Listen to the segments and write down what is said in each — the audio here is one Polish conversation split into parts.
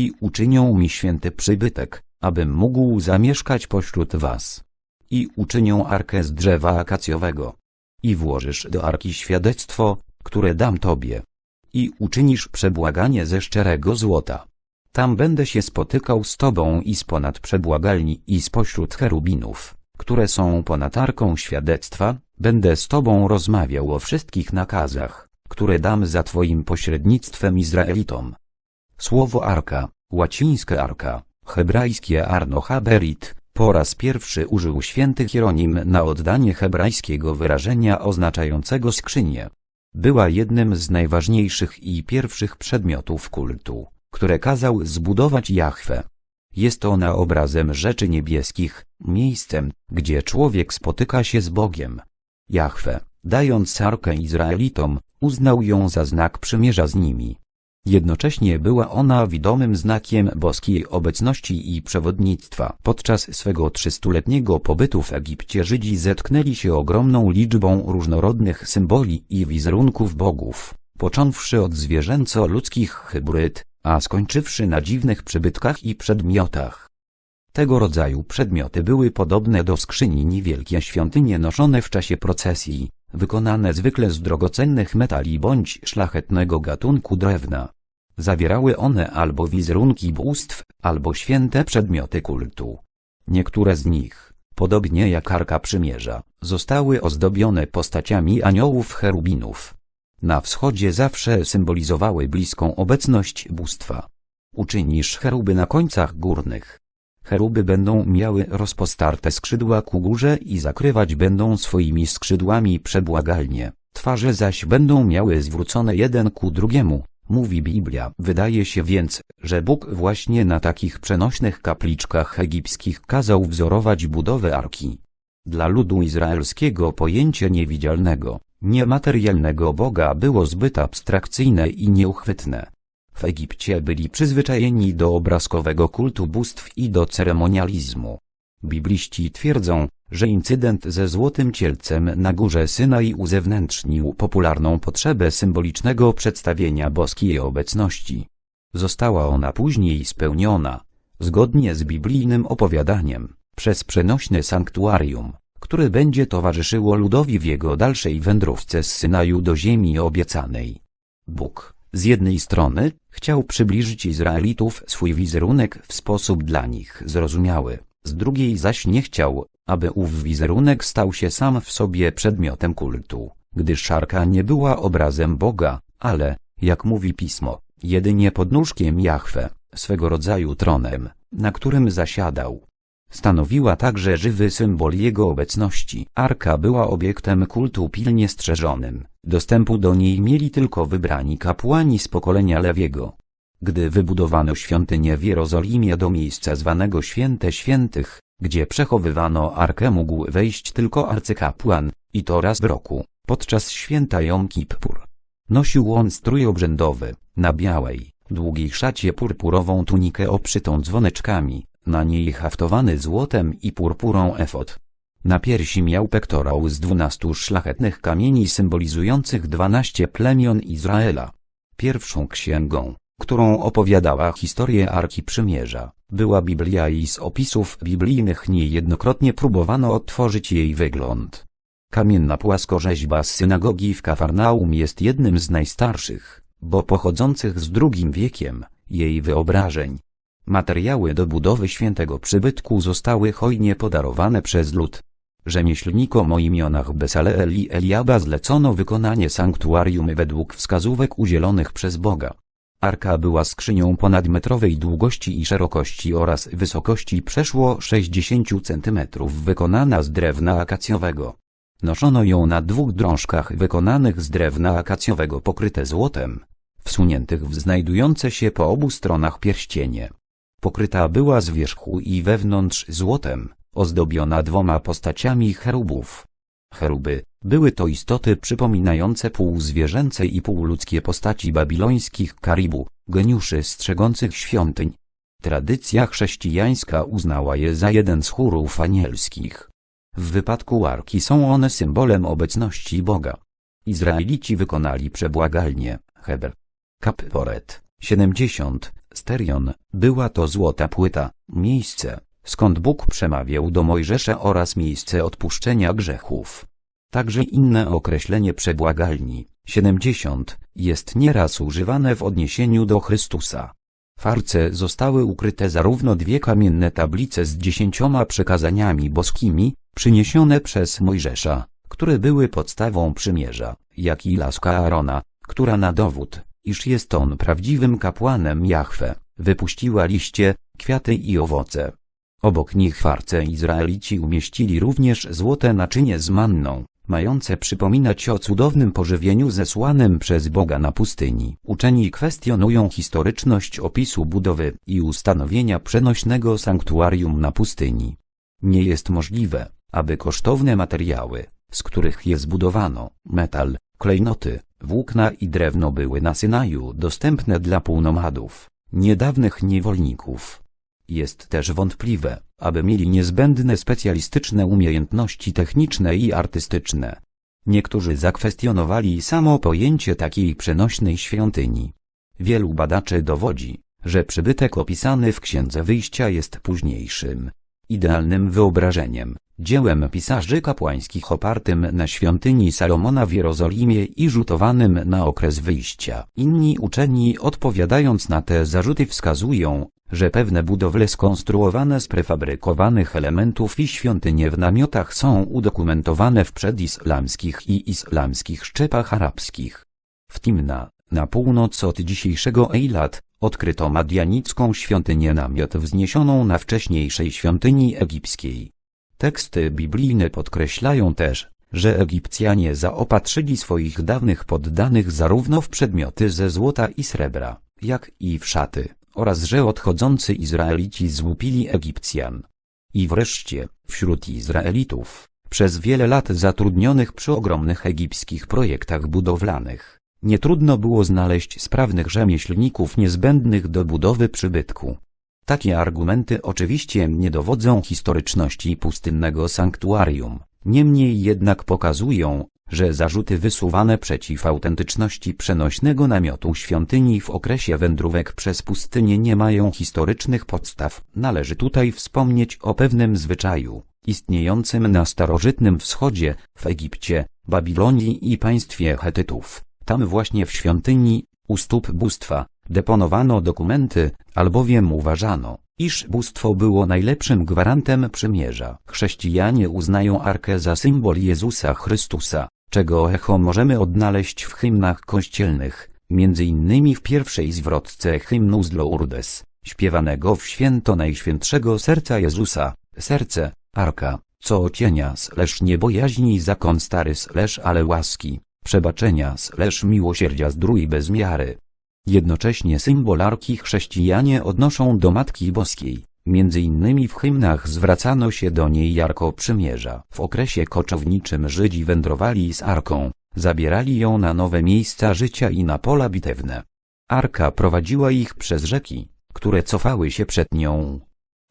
i uczynią mi święty przybytek, abym mógł zamieszkać pośród was. I uczynią arkę z drzewa akacjowego. I włożysz do arki świadectwo, które dam tobie. I uczynisz przebłaganie ze szczerego złota. Tam będę się spotykał z tobą i z ponad przebłagalni i spośród cherubinów, które są ponad arką świadectwa, będę z tobą rozmawiał o wszystkich nakazach, które dam za twoim pośrednictwem Izraelitom. Słowo arka, łacińskie arka, hebrajskie arno haberit, po raz pierwszy użył święty Hieronim na oddanie hebrajskiego wyrażenia oznaczającego skrzynię. Była jednym z najważniejszych i pierwszych przedmiotów kultu, które kazał zbudować Jahwe. Jest ona obrazem rzeczy niebieskich, miejscem, gdzie człowiek spotyka się z Bogiem. Jahwe, dając arkę Izraelitom, uznał ją za znak przymierza z nimi. Jednocześnie była ona widomym znakiem boskiej obecności i przewodnictwa. Podczas swego trzystuletniego pobytu w Egipcie Żydzi zetknęli się ogromną liczbą różnorodnych symboli i wizerunków bogów, począwszy od zwierzęco-ludzkich hybryd, a skończywszy na dziwnych przybytkach i przedmiotach. Tego rodzaju przedmioty były podobne do skrzyni niewielkie świątynie noszone w czasie procesji, wykonane zwykle z drogocennych metali bądź szlachetnego gatunku drewna. Zawierały one albo wizerunki bóstw, albo święte przedmioty kultu. Niektóre z nich, podobnie jak Arka Przymierza, zostały ozdobione postaciami aniołów cherubinów. Na wschodzie zawsze symbolizowały bliską obecność bóstwa. Uczynisz cheruby na końcach górnych. Cheruby będą miały rozpostarte skrzydła ku górze i zakrywać będą swoimi skrzydłami przebłagalnie, twarze zaś będą miały zwrócone jeden ku drugiemu, mówi Biblia. Wydaje się więc, że Bóg właśnie na takich przenośnych kapliczkach egipskich kazał wzorować budowę arki. Dla ludu izraelskiego pojęcie niewidzialnego, niematerialnego Boga było zbyt abstrakcyjne i nieuchwytne. W Egipcie byli przyzwyczajeni do obrazkowego kultu bóstw i do ceremonializmu. Bibliści twierdzą, że incydent ze złotym cielcem na górze Synai uzewnętrznił popularną potrzebę symbolicznego przedstawienia boskiej obecności. Została ona później spełniona, zgodnie z biblijnym opowiadaniem, przez przenośne sanktuarium, które będzie towarzyszyło ludowi w jego dalszej wędrówce z Synaju do ziemi obiecanej. Bóg, z jednej strony, chciał przybliżyć Izraelitów swój wizerunek w sposób dla nich zrozumiały, z drugiej zaś nie chciał, aby ów wizerunek stał się sam w sobie przedmiotem kultu, gdyż szarka nie była obrazem Boga, ale, jak mówi Pismo, jedynie podnóżkiem Jahwe, swego rodzaju tronem, na którym zasiadał. Stanowiła także żywy symbol jego obecności. Arka była obiektem kultu pilnie strzeżonym. Dostępu do niej mieli tylko wybrani kapłani z pokolenia Lewiego. Gdy wybudowano świątynię w Jerozolimie do miejsca zwanego Święte Świętych, gdzie przechowywano arkę mógł wejść tylko arcykapłan, i to raz w roku, podczas święta Jom Kippur. Nosił on strój obrzędowy, na białej, długiej szacie purpurową tunikę obszytą dzwoneczkami, na niej haftowany złotem i purpurą efot. Na piersi miał pektorał z dwunastu szlachetnych kamieni symbolizujących dwanaście plemion Izraela. Pierwszą księgą, którą opowiadała historię Arki Przymierza, była Biblia i z opisów biblijnych niejednokrotnie próbowano odtworzyć jej wygląd. Kamienna płaskorzeźba z synagogi w Kafarnaum jest jednym z najstarszych, bo pochodzących z II wiekiem, jej wyobrażeń. Materiały do budowy świętego przybytku zostały hojnie podarowane przez lud. Rzemieślnikom o imionach Besaleel i Eliaba zlecono wykonanie sanktuarium według wskazówek udzielonych przez Boga. Arka była skrzynią ponadmetrowej długości i szerokości oraz wysokości przeszło 60 cm wykonana z drewna akacjowego. Noszono ją na dwóch drążkach wykonanych z drewna akacjowego pokryte złotem, wsuniętych w znajdujące się po obu stronach pierścienie. Pokryta była z wierzchu i wewnątrz złotem, ozdobiona dwoma postaciami cherubów. Cheruby, były to istoty przypominające półzwierzęce i półludzkie postaci babilońskich karibu, geniuszy strzegących świątyń. Tradycja chrześcijańska uznała je za jeden z chórów anielskich. W wypadku arki są one symbolem obecności Boga. Izraelici wykonali przebłagalnie, Heber. Kapporet, 70, Magisterion, była to złota płyta, miejsce, skąd Bóg przemawiał do Mojżesza oraz miejsce odpuszczenia grzechów. Także inne określenie przebłagalni, 70, jest nieraz używane w odniesieniu do Chrystusa. W arce zostały ukryte zarówno dwie kamienne tablice z dziesięcioma przekazaniami boskimi, przyniesione przez Mojżesza, które były podstawą przymierza, jak i laska Aarona, która na dowód, iż jest on prawdziwym kapłanem Jahwe, wypuściła liście, kwiaty i owoce. Obok nich w arce Izraelici umieścili również złote naczynie z manną, mające przypominać o cudownym pożywieniu zesłanym przez Boga na pustyni. Uczeni kwestionują historyczność opisu budowy i ustanowienia przenośnego sanktuarium na pustyni. Nie jest możliwe, aby kosztowne materiały, z których je zbudowano, metal, klejnoty, włókna i drewno były na Synaju dostępne dla półnomadów, niedawnych niewolników. Jest też wątpliwe, aby mieli niezbędne specjalistyczne umiejętności techniczne i artystyczne. Niektórzy zakwestionowali samo pojęcie takiej przenośnej świątyni. Wielu badaczy dowodzi, że przybytek opisany w Księdze Wyjścia jest późniejszym, idealnym wyobrażeniem, dziełem pisarzy kapłańskich opartym na świątyni Salomona w Jerozolimie i rzutowanym na okres wyjścia. Inni uczeni odpowiadając na te zarzuty wskazują, że pewne budowle skonstruowane z prefabrykowanych elementów i świątynie w namiotach są udokumentowane w przedislamskich i islamskich szczepach arabskich. W Timna, na północ od dzisiejszego Eilat, odkryto madianicką świątynię namiot wzniesioną na wcześniejszej świątyni egipskiej. Teksty biblijne podkreślają też, że Egipcjanie zaopatrzyli swoich dawnych poddanych zarówno w przedmioty ze złota i srebra, jak i w szaty, oraz że odchodzący Izraelici złupili Egipcjan. I wreszcie, wśród Izraelitów, przez wiele lat zatrudnionych przy ogromnych egipskich projektach budowlanych, nie trudno było znaleźć sprawnych rzemieślników niezbędnych do budowy przybytku. Takie argumenty oczywiście nie dowodzą historyczności pustynnego sanktuarium, niemniej jednak pokazują, że zarzuty wysuwane przeciw autentyczności przenośnego namiotu świątyni w okresie wędrówek przez pustynię nie mają historycznych podstaw. Należy tutaj wspomnieć o pewnym zwyczaju, istniejącym na starożytnym wschodzie, w Egipcie, Babilonii i państwie Hetytów. Tam właśnie w świątyni, u stóp bóstwa, deponowano dokumenty, albowiem uważano, iż bóstwo było najlepszym gwarantem przymierza. Chrześcijanie uznają Arkę za symbol Jezusa Chrystusa, czego echo możemy odnaleźć w hymnach kościelnych, między innymi w pierwszej zwrotce hymnu z Lourdes, śpiewanego w święto Najświętszego Serca Jezusa, serce, Arka, co cienia slesz niebojaźni zakon stary slesz ale łaski, przebaczenia slesz miłosierdzia zdrój bez miary. Jednocześnie symbol Arki chrześcijanie odnoszą do Matki Boskiej, Między innymi w hymnach zwracano się do niej jako przymierza. W okresie koczowniczym Żydzi wędrowali z Arką, zabierali ją na nowe miejsca życia i na pola bitewne. Arka prowadziła ich przez rzeki, które cofały się przed nią.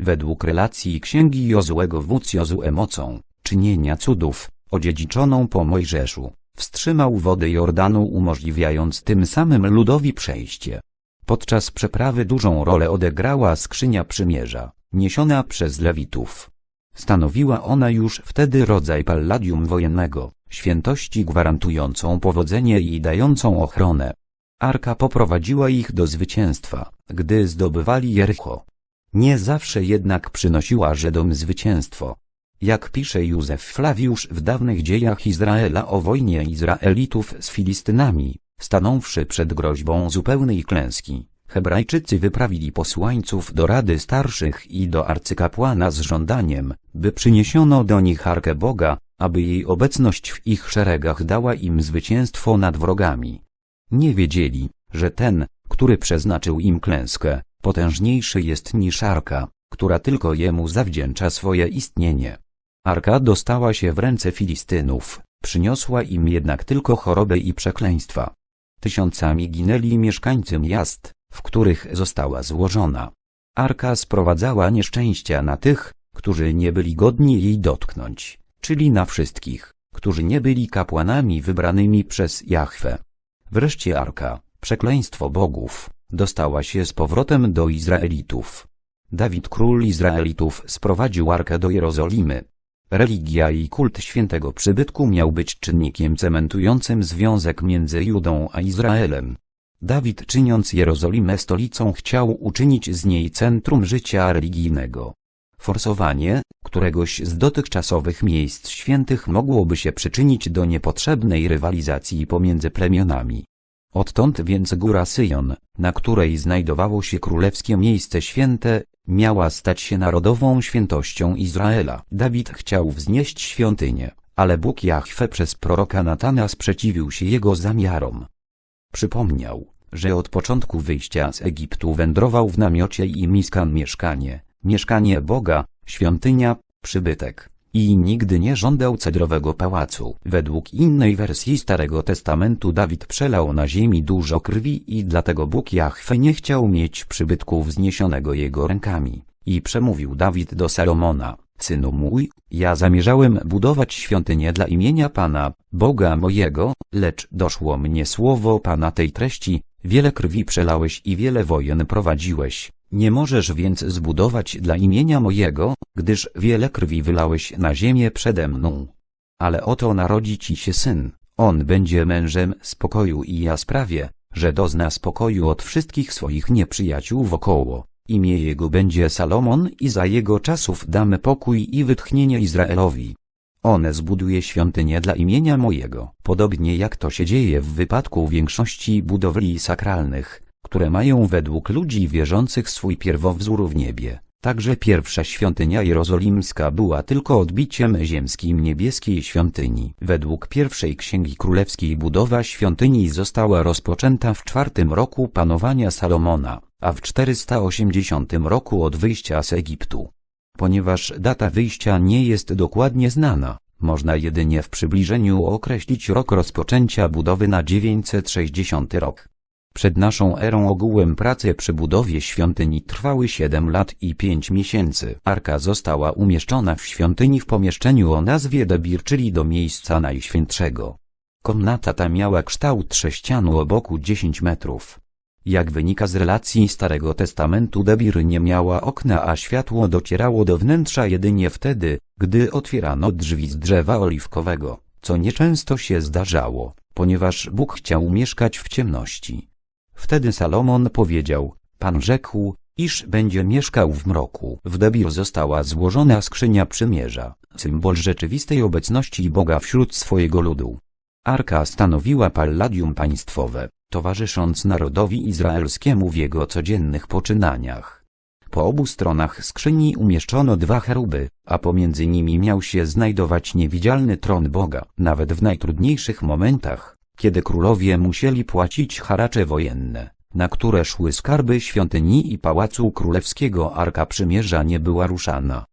Według relacji księgi Jozłego wódz Jozue mocą, czynienia cudów, odziedziczoną po Mojżeszu, wstrzymał wodę Jordanu umożliwiając tym samym ludowi przejście. Podczas przeprawy dużą rolę odegrała skrzynia przymierza, niesiona przez Lewitów. Stanowiła ona już wtedy rodzaj palladium wojennego, świętości gwarantującą powodzenie i dającą ochronę. Arka poprowadziła ich do zwycięstwa, gdy zdobywali Jericho. Nie zawsze jednak przynosiła Żydom zwycięstwo. Jak pisze Józef Flawiusz w dawnych dziejach Izraela o wojnie Izraelitów z Filistynami, Stanąwszy przed groźbą zupełnej klęski, Hebrajczycy wyprawili posłańców do Rady Starszych i do arcykapłana z żądaniem, by przyniesiono do nich Arkę Boga, aby jej obecność w ich szeregach dała im zwycięstwo nad wrogami. Nie wiedzieli, że ten, który przeznaczył im klęskę, potężniejszy jest niż Arka, która tylko jemu zawdzięcza swoje istnienie. Arka dostała się w ręce Filistynów, przyniosła im jednak tylko chorobę i przekleństwa. Tysiącami ginęli mieszkańcy miast, w których została złożona. Arka sprowadzała nieszczęścia na tych, którzy nie byli godni jej dotknąć, czyli na wszystkich, którzy nie byli kapłanami wybranymi przez Jahwe. Wreszcie Arka, przekleństwo bogów, dostała się z powrotem do Izraelitów. Dawid król Izraelitów sprowadził Arkę do Jerozolimy. Religia i kult świętego przybytku miał być czynnikiem cementującym związek między Judą a Izraelem. Dawid czyniąc Jerozolimę stolicą chciał uczynić z niej centrum życia religijnego. Forsowanie któregoś z dotychczasowych miejsc świętych mogłoby się przyczynić do niepotrzebnej rywalizacji pomiędzy plemionami. Odtąd więc góra Syjon, na której znajdowało się królewskie miejsce święte, miała stać się narodową świętością Izraela. Dawid chciał wznieść świątynię, ale Bóg Jahwe przez proroka Natana sprzeciwił się jego zamiarom. Przypomniał, że od początku wyjścia z Egiptu wędrował w namiocie i miskan mieszkanie, mieszkanie Boga, świątynia, przybytek. I nigdy nie żądał cedrowego pałacu. Według innej wersji Starego Testamentu Dawid przelał na ziemi dużo krwi i dlatego Bóg Jahwe nie chciał mieć przybytku wzniesionego jego rękami. I przemówił Dawid do Salomona, synu mój, ja zamierzałem budować świątynię dla imienia Pana, Boga mojego, lecz doszło mnie słowo Pana tej treści, wiele krwi przelałeś i wiele wojen prowadziłeś, nie możesz więc zbudować dla imienia mojego, gdyż wiele krwi wylałeś na ziemię przede mną. Ale oto narodzi ci się syn, on będzie mężem spokoju i ja sprawię, że dozna spokoju od wszystkich swoich nieprzyjaciół wokoło. Imię jego będzie Salomon i za jego czasów damy pokój i wytchnienie Izraelowi. On zbuduje świątynię dla imienia mojego, podobnie jak to się dzieje w wypadku większości budowli sakralnych, które mają według ludzi wierzących swój pierwowzór w niebie. Także pierwsza świątynia jerozolimska była tylko odbiciem ziemskim niebieskiej świątyni. Według pierwszej księgi królewskiej budowa świątyni została rozpoczęta w czwartym roku panowania Salomona, a w 480 roku od wyjścia z Egiptu. Ponieważ data wyjścia nie jest dokładnie znana, można jedynie w przybliżeniu określić rok rozpoczęcia budowy na 960 rok. Przed naszą erą ogółem prace przy budowie świątyni trwały 7 lat i 5 miesięcy. Arka została umieszczona w świątyni w pomieszczeniu o nazwie Debir, czyli do miejsca najświętszego. Komnata ta miała kształt sześcianu o boku 10 metrów. Jak wynika z relacji Starego Testamentu Debir nie miała okna, a światło docierało do wnętrza jedynie wtedy, gdy otwierano drzwi z drzewa oliwkowego, co nieczęsto się zdarzało, ponieważ Bóg chciał mieszkać w ciemności. Wtedy Salomon powiedział, Pan rzekł, iż będzie mieszkał w mroku. W Debir została złożona skrzynia przymierza, symbol rzeczywistej obecności Boga wśród swojego ludu. Arka stanowiła palladium państwowe, towarzysząc narodowi izraelskiemu w jego codziennych poczynaniach. Po obu stronach skrzyni umieszczono dwa cheruby, a pomiędzy nimi miał się znajdować niewidzialny tron Boga. Nawet w najtrudniejszych momentach, kiedy królowie musieli płacić haracze wojenne, na które szły skarby świątyni i pałacu królewskiego Arka Przymierza nie była ruszana.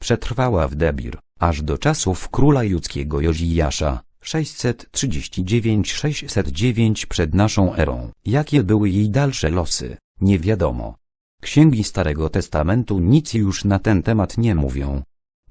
Przetrwała w Debir, aż do czasów króla judzkiego Jozijasza, 639-609 przed naszą erą. Jakie były jej dalsze losy, nie wiadomo. Księgi Starego Testamentu nic już na ten temat nie mówią.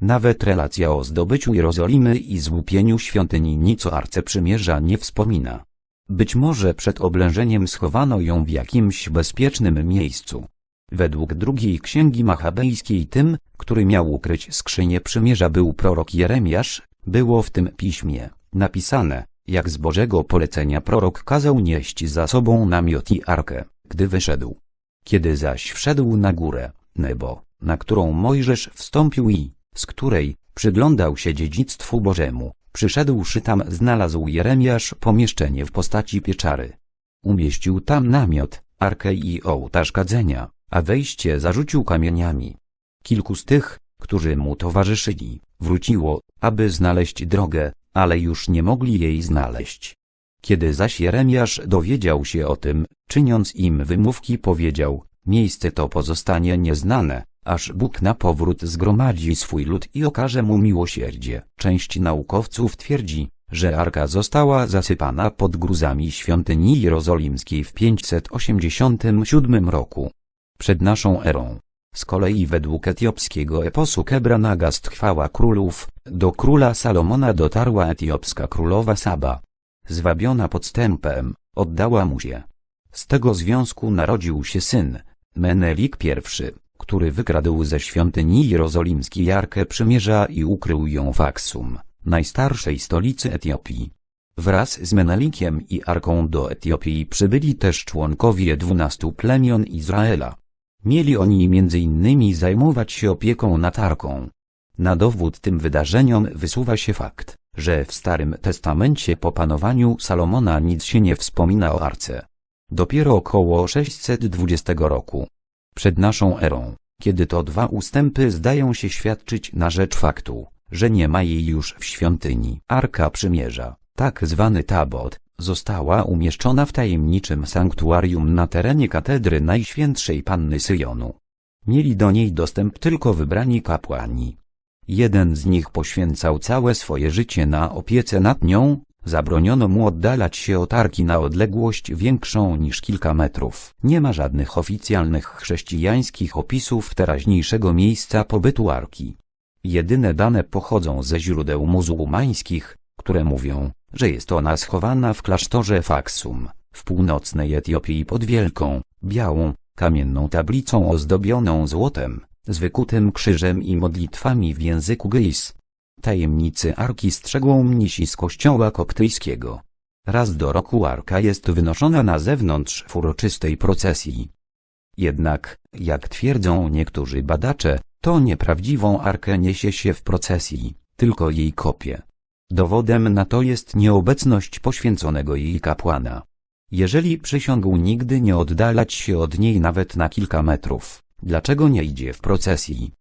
Nawet relacja o zdobyciu Jerozolimy i złupieniu świątyni nic o Arce Przymierza nie wspomina. Być może przed oblężeniem schowano ją w jakimś bezpiecznym miejscu. Według drugiej księgi machabejskiej tym, który miał ukryć skrzynię przymierza był prorok Jeremiasz, było w tym piśmie napisane, jak z Bożego polecenia prorok kazał nieść za sobą namiot i arkę, gdy wyszedł. Kiedy zaś wszedł na górę, nebo, na którą Mojżesz wstąpił i, z której, przyglądał się dziedzictwu Bożemu, przyszedłszy tam znalazł Jeremiasz pomieszczenie w postaci pieczary. Umieścił tam namiot, arkę i ołtarz kadzenia, a wejście zarzucił kamieniami. Kilku z tych, którzy mu towarzyszyli, wróciło, aby znaleźć drogę, ale już nie mogli jej znaleźć. Kiedy zaś Jeremiasz dowiedział się o tym, czyniąc im wymówki powiedział, miejsce to pozostanie nieznane, aż Bóg na powrót zgromadzi swój lud i okaże mu miłosierdzie. Część naukowców twierdzi, że Arka została zasypana pod gruzami świątyni jerozolimskiej w 587 roku. Przed naszą erą. Z kolei według etiopskiego eposu Kebranagast chwała królów, do króla Salomona dotarła etiopska królowa Saba. Zwabiona podstępem, oddała mu się. Z tego związku narodził się syn, Menelik I, który wykradł ze świątyni jerozolimskiej Arkę Przymierza i ukrył ją w Aksum, najstarszej stolicy Etiopii. Wraz z Menelikiem i Arką do Etiopii przybyli też członkowie dwunastu plemion Izraela. Mieli oni między innymi zajmować się opieką nad Arką. Na dowód tym wydarzeniom wysuwa się fakt, że w Starym Testamencie po panowaniu Salomona nic się nie wspomina o Arce. Dopiero około 620 roku, przed naszą erą, kiedy to dwa ustępy zdają się świadczyć na rzecz faktu, że nie ma jej już w świątyni. Arka Przymierza, tak zwany Tabot, została umieszczona w tajemniczym sanktuarium na terenie katedry Najświętszej Panny Syjonu. Mieli do niej dostęp tylko wybrani kapłani. Jeden z nich poświęcał całe swoje życie na opiece nad nią, zabroniono mu oddalać się od arki na odległość większą niż kilka metrów. Nie ma żadnych oficjalnych chrześcijańskich opisów teraźniejszego miejsca pobytu arki. Jedyne dane pochodzą ze źródeł muzułmańskich, które mówią, że jest ona schowana w klasztorze Faksum, w północnej Etiopii pod wielką, białą, kamienną tablicą ozdobioną złotem, z wykutym krzyżem i modlitwami w języku gejs. Tajemnicy Arki strzegą mnisi z kościoła koptyjskiego. Raz do roku Arka jest wynoszona na zewnątrz w uroczystej procesji. Jednak, jak twierdzą niektórzy badacze, to nieprawdziwą Arkę niesie się w procesji, tylko jej kopię. Dowodem na to jest nieobecność poświęconego jej kapłana. Jeżeli przysiągł nigdy nie oddalać się od niej nawet na kilka metrów, dlaczego nie idzie w procesji?